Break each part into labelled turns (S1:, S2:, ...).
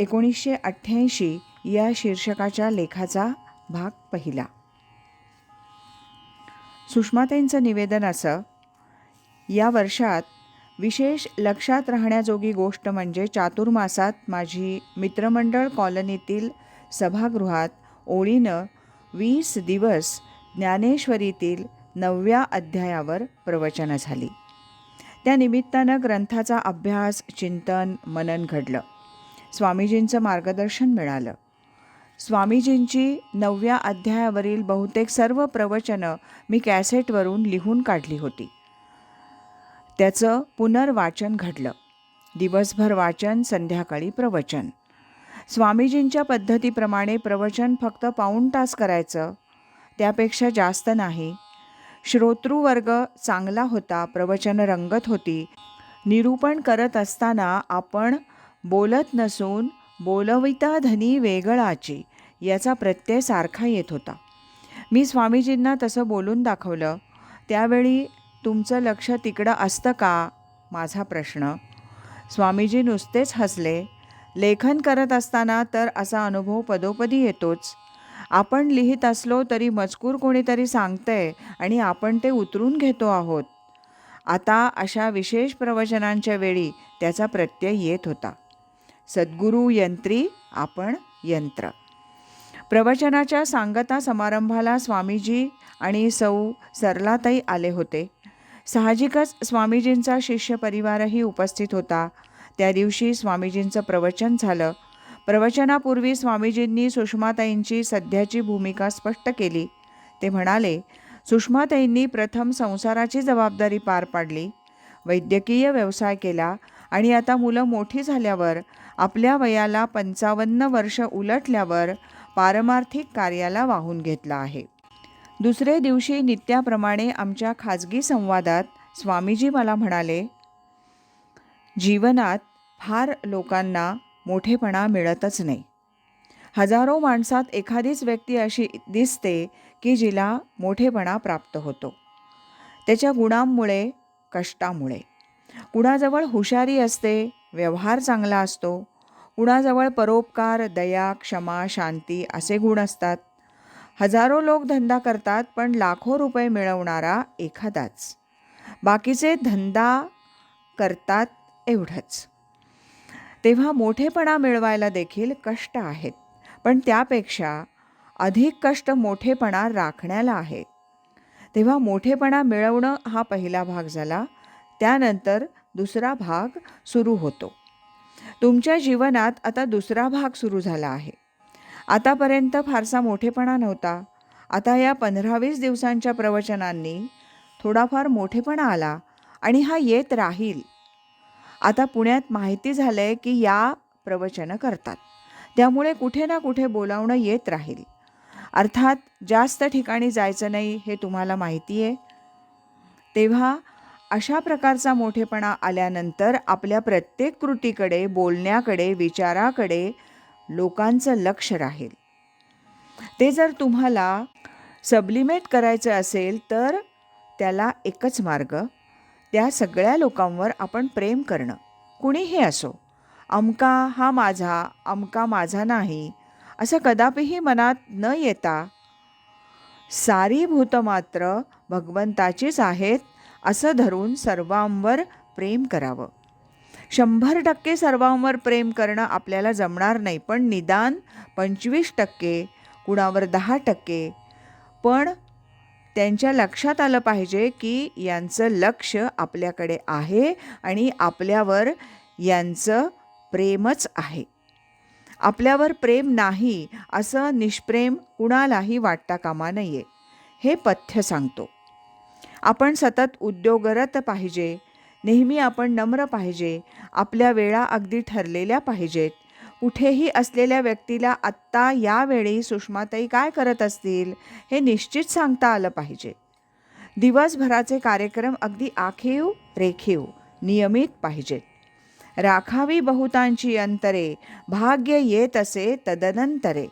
S1: एकोणीसशे अठ्ठ्याऐंशी या शीर्षकाच्या लेखाचा भाग पहिला. सुषमाताईंचं निवेदन असं या वर्षात विशेष लक्षात राहण्याजोगी गोष्ट म्हणजे चातुर्मासात माझी मित्रमंडळ कॉलनीतील सभागृहात ओळीनं वीस दिवस ज्ञानेश्वरीतील नवव्या अध्यायावर प्रवचनं झाली. त्या निमित्तानं ग्रंथाचा अभ्यास चिंतन मनन घडलं. स्वामीजींचं मार्गदर्शन मिळालं. स्वामीजींची नवव्या अध्यायावरील बहुतेक सर्व प्रवचनं मी कॅसेटवरून लिहून काढली होती. त्याचं पुनर्वाचन घडलं. दिवसभर वाचन संध्याकाळी प्रवचन. स्वामीजींच्या पद्धतीप्रमाणे प्रवचन फक्त पाऊण तास करायचं त्यापेक्षा जास्त नाही. श्रोतृवर्ग चांगला होता प्रवचन रंगत होती. निरूपण करत असताना आपण बोलत नसून बोलविता धनी वेगळाची याचा प्रत्यय सारखा येत होता. मी स्वामीजींना तसं बोलून दाखवलं त्यावेळी तुमचं लक्ष तिकडं असतं का? माझा प्रश्न. स्वामीजी नुसतेच हसले. लेखन करत असताना तर असा अनुभव पदोपदी येतोच. आपण लिहित असलो तरी मजकूर कोणीतरी सांगतंय आणि आपण ते उतरून घेतो आहोत. आता अशा विशेष प्रवचनांच्या वेळी त्याचा प्रत्यय येत होता. सद्गुरू यंत्री आपण यंत्र. प्रवचनाच्या सांगता समारंभाला स्वामीजी आणि सौ सरलाताई आले होते. साहजिकच स्वामीजींचा शिष्य परिवारही उपस्थित होता. त्या दिवशी स्वामीजींचं प्रवचन झालं. प्रवचनापूर्वी स्वामीजींनी सुषमाताईंची सध्याची भूमिका स्पष्ट केली. ते म्हणाले सुषमाताईंनी प्रथम संसाराची जबाबदारी पार पाडली. वैद्यकीय व्यवसाय केला आणि आता मुलं मोठी झाल्यावर आपल्या वयाला पंचावन्न वर्ष उलटल्यावर पारमार्थिक कार्याला वाहून घेतला आहे. दुसरे दिवशी नित्याप्रमाणे आमच्या खाजगी संवादात स्वामीजी मला म्हणाले जीवनात फार लोकांना मोठेपणा मिळतच नाही. हजारो माणसात एखादीच व्यक्ती अशी दिसते की जिला मोठेपणा प्राप्त होतो. त्याच्या गुणांमुळे कष्टामुळे. कुणाजवळ हुशारी असते व्यवहार चांगला असतो. कुणाजवळ परोपकार दया क्षमा शांती असे गुण असतात. हजारो लोक धंदा करतात पण लाखो रुपये मिळवणारा एखादाच. बाकीचे धंदा करतात एवढंच. तेव्हा मोठेपणा मिळवायला देखील कष्ट आहेत. पण त्यापेक्षा अधिक कष्ट मोठेपणा राखण्याला आहे. तेव्हा मोठेपणा मिळवणं हा पहिला भाग झाला. त्यानंतर दुसरा भाग सुरू होतो. तुमच्या जीवनात आता दुसरा भाग सुरू झाला आहे. आतापर्यंत फारसा मोठेपणा नव्हता. आता या पंधरा वीस दिवसांच्या प्रवचनांनी थोडाफार मोठेपणा आला आणि हा येत राहील. आता पुण्यात माहिती झालं आहे की या प्रवचनं करतात. त्यामुळे कुठे ना कुठे बोलावणं येत राहील. अर्थात जास्त ठिकाणी जायचं नाही हे तुम्हाला माहिती आहे तेव्हा अशा प्रकारचा मोठेपणा आल्यानंतर आपल्या प्रत्येक कृतीकडे बोलण्याकडे विचाराकडे लोकांचं लक्ष राहील. ते जर तुम्हाला सबलिमेट करायचं असेल तर त्याला एकच मार्ग त्या सगळ्या लोकांवर आपण प्रेम करणं. कुणीही असो अमका हा माझा अमका माझा नाही असं कदापिही मनात न येता सारी भूतमात्र भगवंताचीच आहेत असं धरून सर्वांवर प्रेम करावं. शंभर टक्के सर्वांवर प्रेम करणं आपल्याला जमणार नाही पण निदान पंचवीस टक्के कुणावर दहा टक्के. पण त्यांच्या लक्षात आलं पाहिजे की यांचं लक्ष आपल्याकडे आहे आणि आपल्यावर यांचं प्रेमच आहे. आपल्यावर प्रेम नाही असं निष्प्रेम कुणालाही वाटता कामा नये हे पथ्य सांगतो. आपण सतत उद्योगरत पाहिजे. नेहमी आपण नम्र पाहिजे. आपल्या वेळा अगदी ठरलेल्या पाहिजेत. कुठेही असलेल्या व्यक्तीला आत्ता यावेळी सुषमाताई काय करत असतील हे निश्चित सांगता आलं पाहिजे. दिवसभराचे कार्यक्रम अगदी आखीव रेखीव नियमित पाहिजेत. राखावी बहुतांची अंतरे भाग्य येत असे तदनंतरे.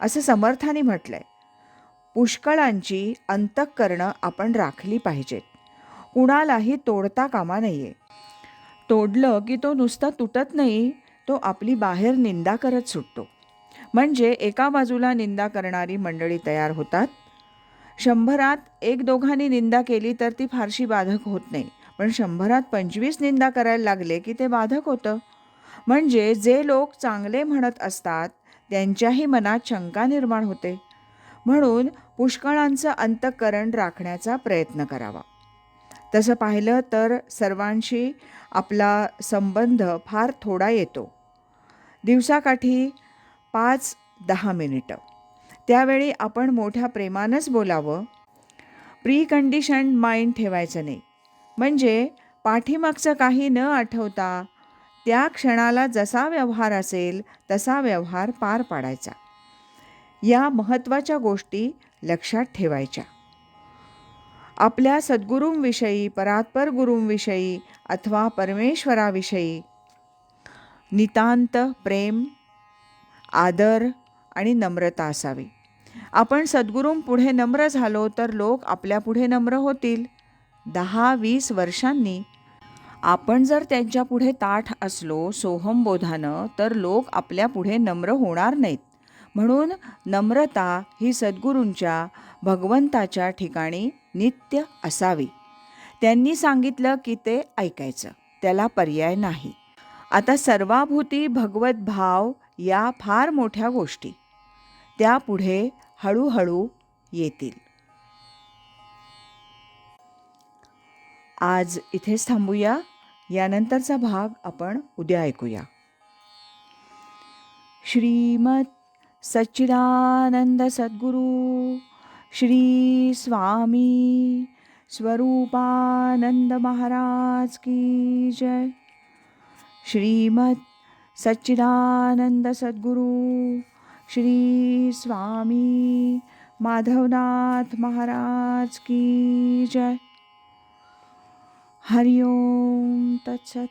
S1: असं समर्थाने म्हटलंय. पुष्कळांची अंतःकरणं आपण राखली पाहिजेत. कुणालाही तोडता कामा नये. तोडलं की तो नुसता तुटत नाही तो आपली बाहेर निंदा करत सुटतो. म्हणजे एका बाजूला निंदा करणारी मंडळी तयार होतात. शंभरात एक दोघांनी निंदा केली तर ती फारशी बाधक होत नाही. पण शंभरात पंचवीस निंदा करायला लागले की ते बाधक होतं. म्हणजे जे लोक चांगले म्हणत असतात त्यांच्याही मनात शंका निर्माण होते. म्हणून पुष्कळांचं अंतःकरण राखण्याचा प्रयत्न करावा. तसं पाहिलं तर सर्वांशी आपला संबंध फार थोडा येतो. दिवसाकाठी पाच दहा मिनिटं. त्यावेळी आपण मोठ्या प्रेमानंच बोलावं. प्री कंडिशन माइंड ठेवायचं नाही. म्हणजे पाठीमागचं काही न आठवता त्या क्षणाला जसा व्यवहार असेल तसा व्यवहार पार पाडायचा. या महत्त्वाच्या गोष्टी लक्षात ठेवायच्या. आपल्या सद्गुरूंविषयी परात्पर गुरूंविषयी अथवा परमेश्वराविषयी नितांत प्रेम आदर आणि नम्रता असावी. आपण सद्गुरूंपुढे नम्र झालो तर लोक आपल्यापुढे नम्र होतील. दहा वीस वर्षांनी आपण जर त्यांच्यापुढे ताठ असलो सोहमबोधानं तर लोक आपल्यापुढे नम्र होणार नाहीत. म्हणून नम्रता ही सद्गुरूंच्या भगवंताच्या ठिकाणी नित्य असावी. त्यांनी सांगितलं की ते ऐकायचं त्याला पर्याय नाही. आता सर्वाभूती भगवत भाव या फार मोठ्या गोष्टी. त्या पुढे हळूहळू येतील. आज इथेच थांबूया. यानंतरचा भाग आपण उद्या ऐकूया. श्रीमत सच्चिदानंद सद्गुरू श्री स्वामी स्वरूपानंद महाराज की जय। श्रीमत सच्चिदानंद सद्गुरू श्री स्वामी माधवनाथ महाराज की जय। हरिओम तत्सत।